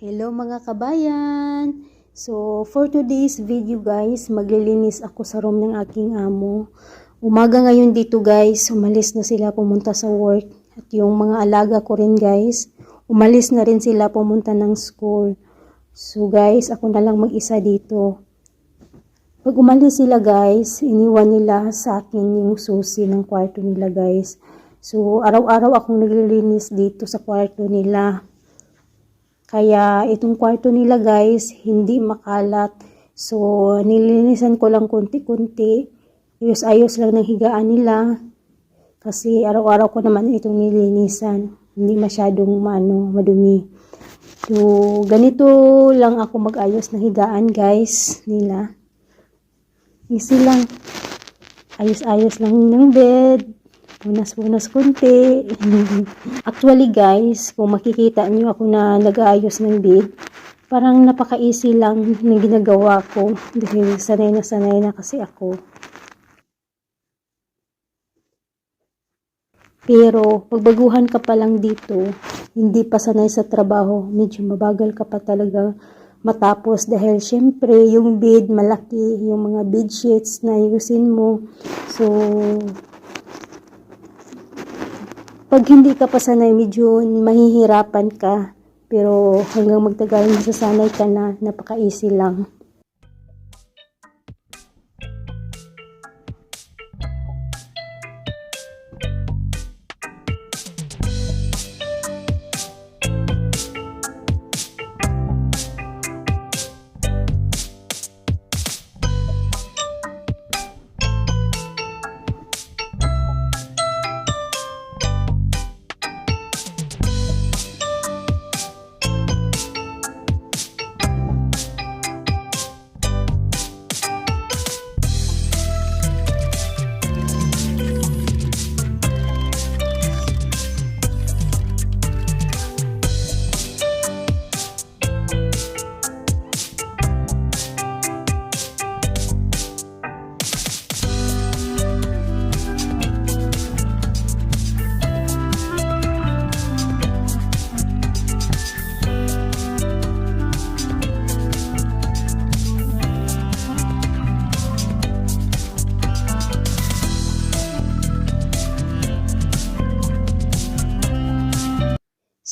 Hello mga kabayan! So, for today's video guys, maglilinis ako sa room ng aking amo. Umaga ngayon dito guys, umalis na sila pumunta sa work. At yung mga alaga ko rin guys, umalis na rin sila pumunta ng school. So guys, ako na lang mag-isa dito. Pag umalis sila guys, iniwan nila sa akin yung susi ng kwarto nila guys. So, araw-araw akong naglilinis dito sa kwarto nila. Kaya itong kwarto nila guys, hindi makalat. So, nilinisan ko lang konti-konti. Ayos-ayos lang ng higaan nila. Kasi araw-araw ko naman itong nilinisan. Hindi masyadong ano, madumi. So, ganito lang ako mag-ayos ng higaan guys nila. Easy lang. Ayos-ayos lang ng bed. Punas-punas konti. Actually guys, kung makikita niyo ako na nag-aayos ng bed, parang napaka-easy lang ng ginagawa ko. Dahil sanay na sanay na kasi ako. Pero, pagbaguhan ka pa lang dito, hindi pa sanay sa trabaho, medyo mabagal ka pa talaga matapos dahil syempre yung bed malaki, yung mga bed sheets na ayusin mo. So, pag hindi ka pa sanay, medyo mahihirapan ka. Pero hanggang magtagal, masasanay ka na, napaka-easy lang.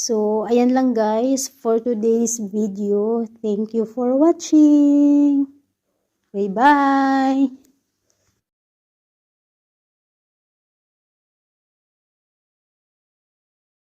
So, ayan lang guys for today's video. Thank you for watching. Bye-bye!